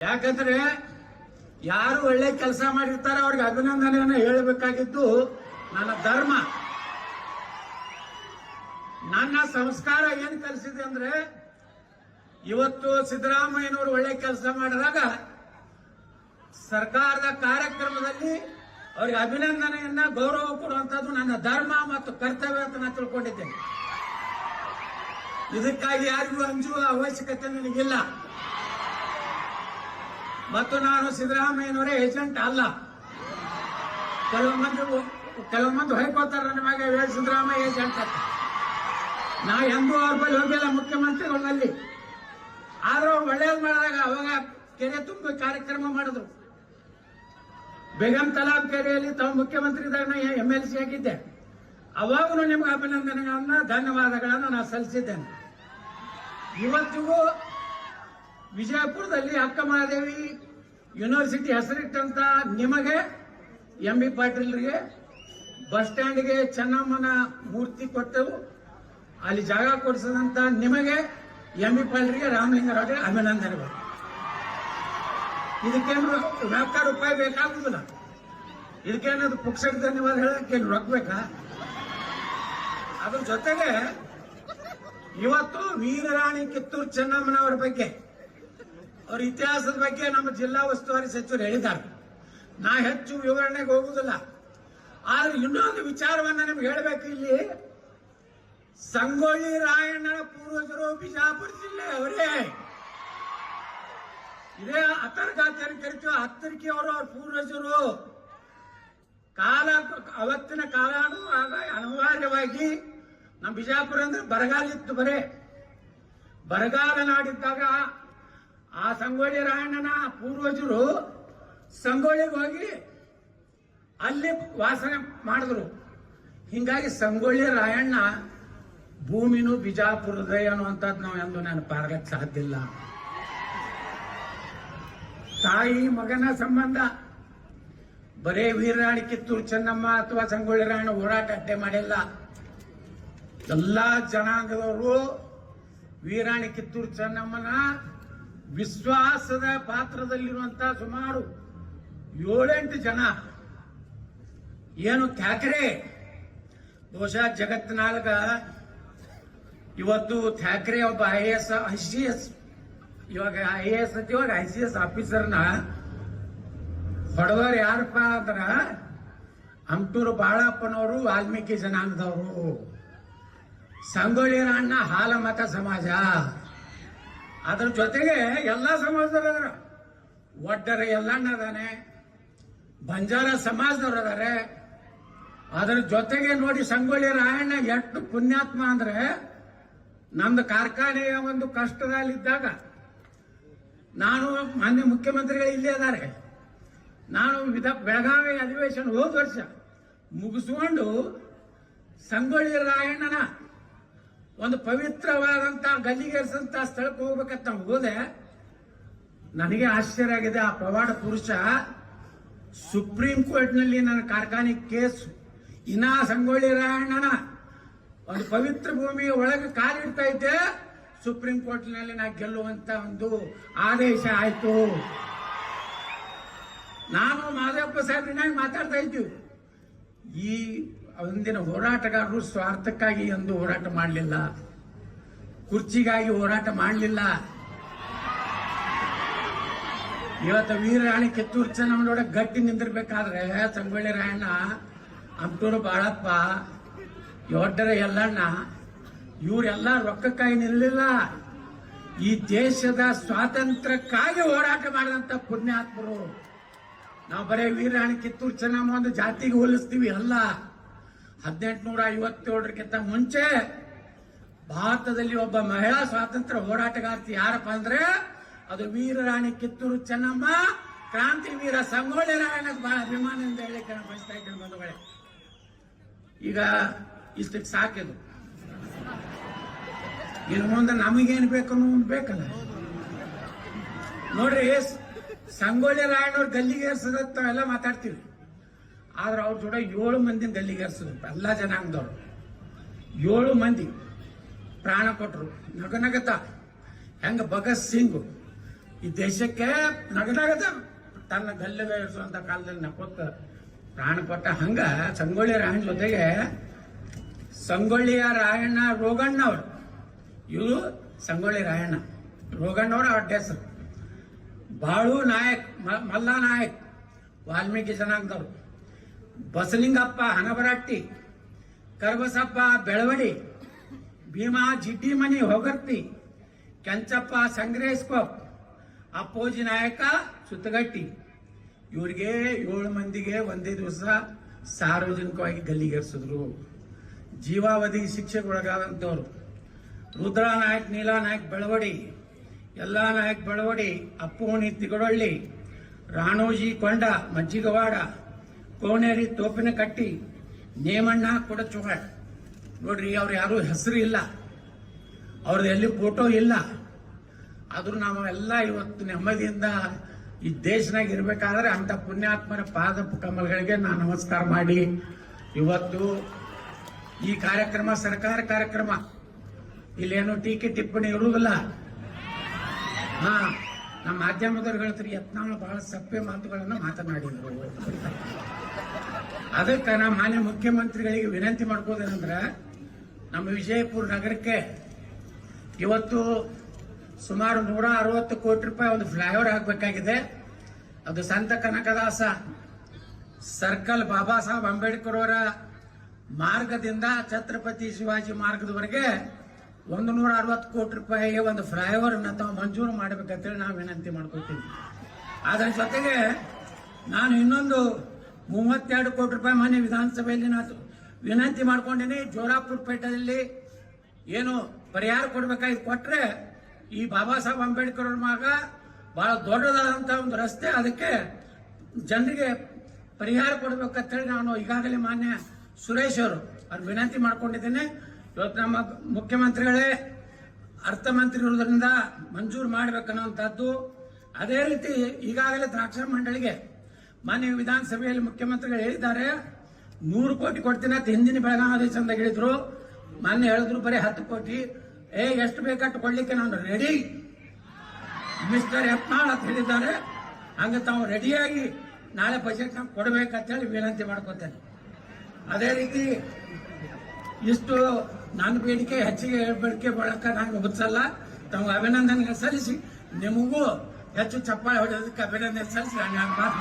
ಯಾಕಂದ್ರೆ ಯಾರು ಒಳ್ಳೆ ಕೆಲಸ ಮಾಡಿರ್ತಾರೆ ಅವ್ರಿಗೆ ಅಭಿನಂದನೆಯನ್ನು ಹೇಳಬೇಕಾಗಿದ್ದು ನನ್ನ ಧರ್ಮ. ನನ್ನ ಸಂಸ್ಕಾರ ಏನ್ ಕಲಿಸಿದೆ ಅಂದ್ರೆ, ಇವತ್ತು ಸಿದ್ದರಾಮಯ್ಯನವರು ಒಳ್ಳೆ ಕೆಲಸ ಮಾಡಿದಾಗ ಸರ್ಕಾರದ ಕಾರ್ಯಕ್ರಮದಲ್ಲಿ ಅವ್ರಿಗೆ ಅಭಿನಂದನೆಯನ್ನ ಗೌರವ ಕೊಡುವಂತದ್ದು ನನ್ನ ಧರ್ಮ ಮತ್ತು ಕರ್ತವ್ಯ ಅಂತ ನಾನು ತಿಳ್ಕೊಂಡಿದ್ದೇನೆ. ಇದಕ್ಕಾಗಿ ಯಾರಿಗೂ ಅಂಜುವ ಅವಶ್ಯಕತೆ ನನಗಿಲ್ಲ. ಮತ್ತು ನಾನು ಸಿದ್ದರಾಮಯ್ಯನವರೇ ಏಜೆಂಟ್ ಅಲ್ಲ. ಕೆಲವು ಮಂದಿ ಕೆಲವು ಮಂದಿ ಹೊಯ್ಕೋತಾರೆ ನನ್ನ ಮ್ಯಾಗೆ ಸಿದ್ದರಾಮಯ್ಯ ಏಜೆಂಟ್ ಅಂತ. ನಾ ಎಂದೂ ಅವ್ರ ಬಳಿ ಹೋಗಿಲ್ಲ ಮುಖ್ಯಮಂತ್ರಿಗಳಲ್ಲಿ ಆದ್ರೂ ಒಳ್ಳೇದು ಮಾಡಿದಾಗ ಅವಾಗ ಕೆರೆ ತುಂಬ ಕಾರ್ಯಕ್ರಮ ಮಾಡಿದ್ರು. ಬೇಗಂ ತಲಾಬ್ ಕೆರೆಯಲ್ಲಿ ತಾವು ಮುಖ್ಯಮಂತ್ರಿ ಇದ್ದಾಗ ಎಂ ಎಲ್ ಸಿ ಆಗಿದ್ದೆ. ಅವಾಗೂ ನಿಮ್ಗೆ ಅಭಿನಂದನೆಗಳನ್ನ, ಧನ್ಯವಾದಗಳನ್ನು ನಾನು ಸಲ್ಲಿಸಿದ್ದೇನೆ. ಇವತ್ತಿಗೂ ವಿಜಯಪುರದಲ್ಲಿ ಅಕ್ಕಮಹಾದೇವಿ ಯೂನಿವರ್ಸಿಟಿ ಹೆಸರಿಟ್ಟಂತ ನಿಮಗೆ ಎಂ ಬಿ ಪಾಟೀಲ್ರಿಗೆ ಬಸ್ ಸ್ಟ್ಯಾಂಡ್ಗೆ ಚೆನ್ನಮ್ಮನ ಮೂರ್ತಿ ಕೊಟ್ಟೆವು. ಅಲ್ಲಿ ಜಾಗ ಕೊಡಿಸಿದಂತ ನಿಮಗೆ ಎಂ ಬಿ ಪಾಟೀಲ್ರಿಗೆ ರಾಮಲಿಂಗರಾವ್ಗೆ ಅಭಿನಂದನೆಗಳು. ಇದಕ್ಕೇನು ರೊಕ್ಕ ರೂಪಾಯಿ ಬೇಕಾಗುದಿಲ್ಲ. ಇದಕ್ಕೇನದು ಪುಕ್ಷಕ ಧನ್ಯವಾದ ಹೇಳಕ್ಕೆ ರೊಕ್ಕ ಬೇಕಾ? ಅದ್ರ ಜೊತೆಗೆ ಇವತ್ತು ವೀರರಾಣಿ ಕಿತ್ತೂರು ಚೆನ್ನಮ್ಮನವರ ಬಗ್ಗೆ ಅವ್ರ ಇತಿಹಾಸದ ಬಗ್ಗೆ ನಮ್ಮ ಜಿಲ್ಲಾ ಉಸ್ತುವಾರಿ ಸಚಿವರು ಹೇಳಿದ್ದಾರೆ. ನಾ ಹೆಚ್ಚು ವಿವರಣೆಗೆ ಹೋಗುದಿಲ್ಲ ಆದ್ರೆ ಇನ್ನೊಂದು ವಿಚಾರವನ್ನ ನಿಮ್ಗೆ ಹೇಳಬೇಕು ಇಲ್ಲಿ. ಸಂಗೊಳ್ಳಿ ರಾಯಣ್ಣನ ಪೂರ್ವಜರು ಬಿಜಾಪುರ ಜಿಲ್ಲೆ ಅವರೇ ಇದೇ ಅತರ್ಗಾತಿಯನ್ನು ಅಂತ ಕರಿತೀವಿ ಹತ್ತರಿಕೆ ಅವರು ಅವ್ರ ಪೂರ್ವಜರು. ಕಾಲ, ಅವತ್ತಿನ ಕಾಲಾನು ಅನಿವಾರ್ಯವಾಗಿ ನಮ್ಮ ಬಿಜಾಪುರ ಅಂದ್ರೆ ಬರಗಾಲ ಇತ್ತು ಬರೇ. ಬರಗಾಲ ನಾಡಿದ್ದಾಗ ಆ ಸಂಗೊಳ್ಳಿ ರಾಯಣ್ಣನ ಪೂರ್ವಜರು ಸಂಗೊಳ್ಳಿಗೆ ಹೋಗಿ ಅಲ್ಲಿ ವಾಸನೆ ಮಾಡಿದ್ರು. ಹಿಂಗಾಗಿ ಸಂಗೊಳ್ಳಿ ರಾಯಣ್ಣ ಭೂಮಿನೂ ಬಿಜಾಪುರದ ಅನ್ನುವಂಥದ್ದು ನಾವು ಎಂದು ನಾನು ಸಾಧ್ಯ ಇಲ್ಲ. ತಾಯಿ ಮಗನ ಸಂಬಂಧ, ಬರೇ ವೀರಾಣಿ ಕಿತ್ತೂರು ಚೆನ್ನಮ್ಮ ಅಥವಾ ಸಂಗೊಳ್ಳಿ ರಾಯಣ್ಣ ಹೋರಾಟ ಅಡ್ಡೆ ಮಾಡಿಲ್ಲ. ಎಲ್ಲಾ ಜನಾಂಗದವರು ವೀರಾಣಿ ಕಿತ್ತೂರು ಚೆನ್ನಮ್ಮನ ವಿಶ್ವಾಸದ ಪಾತ್ರದಲ್ಲಿರುವಂತಹ ಸುಮಾರು ಏಳೆಂಟು ಜನ. ಏನು ಥ್ಯಾಕ್ರೆ? ಬಹುಶಃ ಜಗತ್ತಿನಾಗ ಇವತ್ತು ಥ್ಯಾಕ್ರೆ ಒಬ್ಬ I S I C S, ಇವಾಗ ಐ ಎ ಎಸ್ ಇವಾಗ ಐ ಸಿ ಎಸ್ ಆಫೀಸರ್ನ ಹೊಡೆದವ್ರು ಯಾರಪ್ಪ ಅಂದ್ರ ಹಂಪೂರು ಬಾಳಪ್ಪನವರು, ವಾಲ್ಮೀಕಿ ಜನಾಂಗದವರು. ಸಂಗೊಳ್ಳಿ ಅಣ್ಣ ಹಾಲಮತ ಸಮಾಜ. ಅದ್ರ ಜೊತೆಗೆ ಎಲ್ಲ ಸಮಾಜದವ್ರು ಅದಾರ ಒಡ್ಡರ ಎಲ್ಲಣ್ಣ ಅದಾನೆ, ಬಂಜಾರ ಸಮಾಜದವ್ರು ಅದಾರೆ. ಅದ್ರ ಜೊತೆಗೆ ನೋಡಿ ಸಂಗೊಳ್ಳಿ ರಾಯಣ್ಣ ಎಷ್ಟು ಪುಣ್ಯಾತ್ಮ ಅಂದ್ರೆ ನಮ್ದು ಕಾರ್ಖಾನೆಯ ಒಂದು ಕಷ್ಟದಲ್ಲಿದ್ದಾಗ ನಾನು ಮಾನ್ಯ ಮುಖ್ಯಮಂತ್ರಿಗಳು ಇಲ್ಲೇ ಅದಾರೆ ನಾನು ವಿಧ ಬೆಳಗಾವಿ ಅಧಿವೇಶನ ಹೋದ ವರ್ಷ ಮುಗಿಸ್ಕೊಂಡು ಸಂಗೊಳ್ಳಿ ರಾಯಣ್ಣನ ಒಂದು ಪವಿತ್ರವಾದಂತ ಗಲ್ಲಿಗೇರಿಸಂತ ಸ್ಥಳಕ್ಕೆ ಹೋಗ್ಬೇಕಂತ ಹೋದೆ, ನನಗೆ ಆಶ್ಚರ್ಯ ಆಗಿದೆ. ಆ ಪವಾಡ ಪುರುಷ ಸುಪ್ರೀಂ ಕೋರ್ಟ್ನಲ್ಲಿ ನನ್ನ ಕಾರ್ಖಾನೆ ಕೇಸ್. ಇನ್ನ ಸಂಗೊಳ್ಳಿ ರಾಯಣ್ಣನ ಒಂದು ಪವಿತ್ರ ಭೂಮಿಯ ಒಳಗೆ ಕಾಲಿಡ್ತಾ ಇದ್ದೆ. ಸುಪ್ರೀಂ ಕೋರ್ಟ್ನಲ್ಲಿ ನಾ ಗೆಲ್ಲುವಂತ ಒಂದು ಆದೇಶ ಆಯ್ತು. ನಾನು ಮಾದಪ್ಪ ಸಾಹೇಬ್ರಿನಾಗ ಮಾತಾಡ್ತಾ ಇದ್ದೀವಿ ಈ ಒಂದಿನ ಹೋರಾಟಗಾರರು ಸ್ವಾರ್ಥಕ್ಕಾಗಿ ಎಂದು ಹೋರಾಟ ಮಾಡಲಿಲ್ಲ. ಕುರ್ಚಿಗಾಗಿ ಹೋರಾಟ ಮಾಡಲಿಲ್ಲ. ಇವತ್ತು ವೀರರಾಣಿ ಕಿತ್ತೂರು ಚೆನ್ನಮ್ಮನೊಡ ಗಟ್ಟಿ ನಿಂದಿರ್ಬೇಕಾದ್ರೆ ಸಂಗೊಳ್ಳಿ ರಾಯಣ್ಣ, ಅಂಟೂರು ಬಾಳಪ್ಪ, ಯೋಡ್ಡರ ಎಲ್ಲಣ್ಣ ಇವರೆಲ್ಲ ರೊಕ್ಕಕ್ಕಾಗಿ ನಿಲ್ಲಲಿಲ್ಲ ಈ ದೇಶದ ಸ್ವಾತಂತ್ರ್ಯಕ್ಕಾಗಿ ಹೋರಾಟ ಮಾಡಿದಂತ ಪುಣ್ಯಾತ್ಮರು. ನಾವು ಬರೇ ವೀರರಾಣಿ ಕಿತ್ತೂರು ಚೆನ್ನಮ್ಮ ಒಂದು ಜಾತಿಗೆ ಹೋಲಿಸ್ತೀವಿ, ಅಲ್ಲ. ಹದಿನೆಂಟುನೂರ ಐವತ್ತೇಳರಕ್ಕಿಂತ ಮುಂಚೆ ಭಾರತದಲ್ಲಿ ಒಬ್ಬ ಮಹಿಳಾ ಸ್ವಾತಂತ್ರ್ಯ ಹೋರಾಟಗಾರ್ತಿ ಯಾರಪ್ಪ ಅಂದ್ರೆ ಅದು ವೀರರಾಣಿ ಕಿತ್ತೂರು ಚೆನ್ನಮ್ಮ, ಕ್ರಾಂತಿ ವೀರ ಸಂಗೊಳ್ಳಿ ರಾಯಣ ಬಹಳ ಅಭಿಮಾನದಿಂದ ಹೇಳಿಕೆ ನಾನು ಬಯಸ್ತಾ ಇದ್ದೇನೆ ಬಂಧುಗಳೇ. ಈಗ ಇಷ್ಟಕ್ಕೆ ಸಾಕಿದು ಇನ್ನು ಮುಂದೆ ನಮಗೇನು ಬೇಕು ಅನ್ನೋದು ಬೇಕಲ್ಲ. ನೋಡ್ರಿ, ಸಂಗೊಳ್ಳಿ ಗಲ್ಲಿಗೆ ಗಲ್ಲಿಗೇರ್ಸದತ್ತ ಎಲ್ಲ ಮಾತಾಡ್ತೀವಿ ಆದ್ರೆ ಅವ್ರ ಜೋಡ ಏಳು ಮಂದಿನ ಗಲ್ಲಿಗೇರ್ಸದ್ರು ಎಲ್ಲ ಜನಾಂಗದವ್ರು. ಏಳು ಮಂದಿ ಪ್ರಾಣ ಕೊಟ್ರು. ನಗ ನಗತ. ಹೆಂಗ ಭಗತ್ ಸಿಂಗ್ ಈ ದೇಶಕ್ಕೆ ನಗನಗತ ತನ್ನ ಗಲ್ಲಿಗೆ ಇರಿಸುವಂತ ಕಾಲದಲ್ಲಿ ನಕ್ಕೊತ್ತ ಪ್ರಾಣ ಕೊಟ್ಟ ಹಂಗ ಸಂಗೊಳ್ಳಿ ರಾಯಣ್ಣ ಜೊತೆಗೆ ಸಂಗೊಳ್ಳಿಯ ರಾಯಣ್ಣ ರೋಗಣ್ಣವ್ರು ಇವರು ಸಂಗೊಳ್ಳಿ ರಾಯಣ್ಣ. ರೋಗಣ್ಣವ್ರ ಅಡ್ಡ ಹೆಸರು. ಬಾಳು ನಾಯಕ್ ಮಲ್ಲ ನಾಯಕ್, ವಾಲ್ಮೀಕಿ ಜನಾಂಗದವರು. ಬಸಲಿಂಗಪ್ಪ ಹನಬರಟ್ಟಿ ಕರ್ಬಸಪ್ಪ ಬೆಳವಡಿ, ಭೀಮಾ ಜಿಡ್ಡಿ ಮನಿ ಹೊಗರ್ತಿ, ಕೆಂಚಪ್ಪ ಸಂಗ್ರೇಶ್ಕೊಪ್ ಅಪ್ಪೋಜಿ ನಾಯಕ ಸುತ್ತಗಟ್ಟಿ. ಇವರಿಗೆ ಏಳು ಮಂದಿಗೆ ಒಂದೇ ದಿವಸ ಸಾರ್ವಜನಿಕವಾಗಿ ಗಲ್ಲಿಗೇರಿಸಿದ್ರು. ಜೀವಾವಧಿ ಶಿಕ್ಷೆಗೊಳಗಾದಂಥವ್ರು. ರುದ್ರಾ ನಾಯಕ್, ನೀಲಾ ನಾಯಕ್ ಬೆಳವಡಿ ಎಲ್ಲ ನಾಯಕ್ ಬೆಳವಡಿ ಅಪ್ಪುಣಿ ತಿಗಡೊಳ್ಳಿ ರಾಣೋಜಿ ಕೊಂಡ, ಮಜ್ಜಿಗವಾಡ ಕೋನೇರಿ ತೋಪಿನ ಕಟ್ಟಿ ನೇಮಣ್ಣ ಕೊಡಚುಗ ನೋಡ್ರಿ, ಅವ್ರು ಯಾರು ಹೆಸರು ಇಲ್ಲ. ಅವ್ರದ್ದು ಎಲ್ಲಿ ಫೋಟೋ ಇಲ್ಲ. ಆದ್ರೂ ನಾವು ಎಲ್ಲ ಇವತ್ತು ನೆಮ್ಮದಿಯಿಂದ ಈ ದೇಶನಾಗ ಇರಬೇಕಾದ್ರೆ ಅಂತ ಪುಣ್ಯಾತ್ಮರ ಪಾದ ಕಮಲ್ಗಳಿಗೆ ನಾನು ನಮಸ್ಕಾರ ಮಾಡಿ. ಇವತ್ತು ಈ ಕಾರ್ಯಕ್ರಮ, ಸರ್ಕಾರ ಕಾರ್ಯಕ್ರಮ. ಇಲ್ಲೇನು ಟೀಕೆ ಟಿಪ್ಪಣಿ ಇರುವುದಿಲ್ಲ. ಹಾ, ನಮ್ಮ ಮಾಧ್ಯಮದವ್ರು ಹೇಳ್ತಾರೆ ಯತ್ನಾಳು ಬಹಳ ಸಪ್ಪೆ ಮಾತುಗಳನ್ನು ಮಾತನಾಡಿದ್ರು. ಅದಕ್ಕೆ ನಾ ಮಾನ್ಯ ಮುಖ್ಯಮಂತ್ರಿಗಳಿಗೆ ವಿನಂತಿ ಮಾಡ್ಕೋದೇನಂದ್ರ, ನಮ್ಮ ವಿಜಯಪುರ ನಗರಕ್ಕೆ ಇವತ್ತು ಸುಮಾರು ನೂರ ಅರವತ್ತು ಕೋಟಿ ರೂಪಾಯಿ ಒಂದು ಫ್ಲೈಓವರ್ ಆಗಬೇಕಾಗಿದೆ ಅದು ಸಂತ ಕನಕದಾಸ, ಸರ್ಕಲ್ ಬಾಬಾ ಸಾಹೇಬ್ ಅಂಬೇಡ್ಕರ್ ಅವರ ಮಾರ್ಗದಿಂದ ಛತ್ರಪತಿ ಶಿವಾಜಿ ಮಾರ್ಗದವರೆಗೆ ಒಂದು ನೂರ ಅರವತ್ತು ಕೋಟಿ ರೂಪಾಯಿಗೆ ಒಂದು ಫ್ಲೈಓವರ್ ಅನ್ನ ತಾವು ಮಂಜೂರು ಮಾಡಬೇಕಂತೇಳಿ ನಾವು ವಿನಂತಿ ಮಾಡ್ಕೊತೀವಿ ಅದರ ಜೊತೆಗೆ ನಾನು ಇನ್ನೊಂದು ಮೂವತ್ತೆರಡು ಕೋಟಿ ರೂಪಾಯಿ ಮಾನ್ಯ ವಿಧಾನಸಭೆಯಲ್ಲಿ ನಾನು ವಿನಂತಿ ಮಾಡ್ಕೊಂಡಿನಿ ಜೋರಾಪುರ ಪೇಟೆಯಲ್ಲಿ ಏನು ಪರಿಹಾರ ಕೊಡ್ಬೇಕಾಗಿ ಕೊಟ್ರೆ ಈ ಬಾಬಾ ಸಾಹೇಬ್ ಅಂಬೇಡ್ಕರ್ ಅವ್ರ ಮಗ ಬಹಳ ದೊಡ್ಡದಾದಂತ ಒಂದು ರಸ್ತೆ, ಅದಕ್ಕೆ ಜನರಿಗೆ ಪರಿಹಾರ ಕೊಡ್ಬೇಕಂತೇಳಿ ನಾನು ಈಗಾಗಲೇ ಮಾನ್ಯ ಸುರೇಶ್ ಅವರು ಅವ್ರು ವಿನಂತಿ ಮಾಡ್ಕೊಂಡಿದ್ದೇನೆ. ಇವತ್ತು ನಮ್ಮ ಮುಖ್ಯಮಂತ್ರಿಗಳೇ ಅರ್ಥಮಂತ್ರಿ ಇರೋದ್ರಿಂದ ಮಂಜೂರು ಮಾಡ್ಬೇಕನ್ನುವಂಥದ್ದು ಅದೇ ರೀತಿ ಈಗಾಗಲೇ ದ್ರಾಕ್ಷಾ ಮಂಡಳಿಗೆ ಮಾನ್ಯ ವಿಧಾನಸಭೆಯಲ್ಲಿ ಮುಖ್ಯಮಂತ್ರಿಗಳು ಹೇಳಿದ್ದಾರೆ, ನೂರು ಕೋಟಿ ಕೊಡ್ತೀನಿ ಅಂತ ಹಿಂದಿನ ಬೆಳಗಾವಿ ಆದೇಶದಿಂದ ಹೇಳಿದ್ರು. ಮಾನ್ಯ ಹೇಳಿದ್ರು ಬರೀ ಹತ್ತು ಕೋಟಿ. ಏ, ಎಷ್ಟು ಬೇಕಟ್ಟು ಕೊಡ್ಲಿಕ್ಕೆ ನಾನು ರೆಡಿ ಮಿಸ್ಟರ್ ಯತ್ನಾಳ್ ಅಂತ ಹೇಳಿದ್ದಾರೆ. ಹಂಗ ತಾವು ರೆಡಿಯಾಗಿ ನಾಳೆ ಬಜೆಟ್ ಕೊಡಬೇಕಂತ ಹೇಳಿ ವಿನಂತಿ ಮಾಡ್ಕೋತೇನೆ. ಅದೇ ರೀತಿ ಇಷ್ಟು ನನ್ನ ಬೇಡಿಕೆ ಹೆಚ್ಚಿಗೆ ಬೇಡಿಕೆ ಬಳಕ ನಾನು ಒಪ್ಪಿಸಲ್ಲ ತಾವು ಅಭಿನಂದನೆ ಸಲ್ಲಿಸಿ, ನಿಮಗೂ ಹೆಚ್ಚು ಚಪ್ಪಾಳೆ ಹೊಡೆಯೋದಕ್ಕೆ ಅಭಿನಂದನೆ ಸಲ್ಲಿಸಿ, ನಾನು ಮಾತು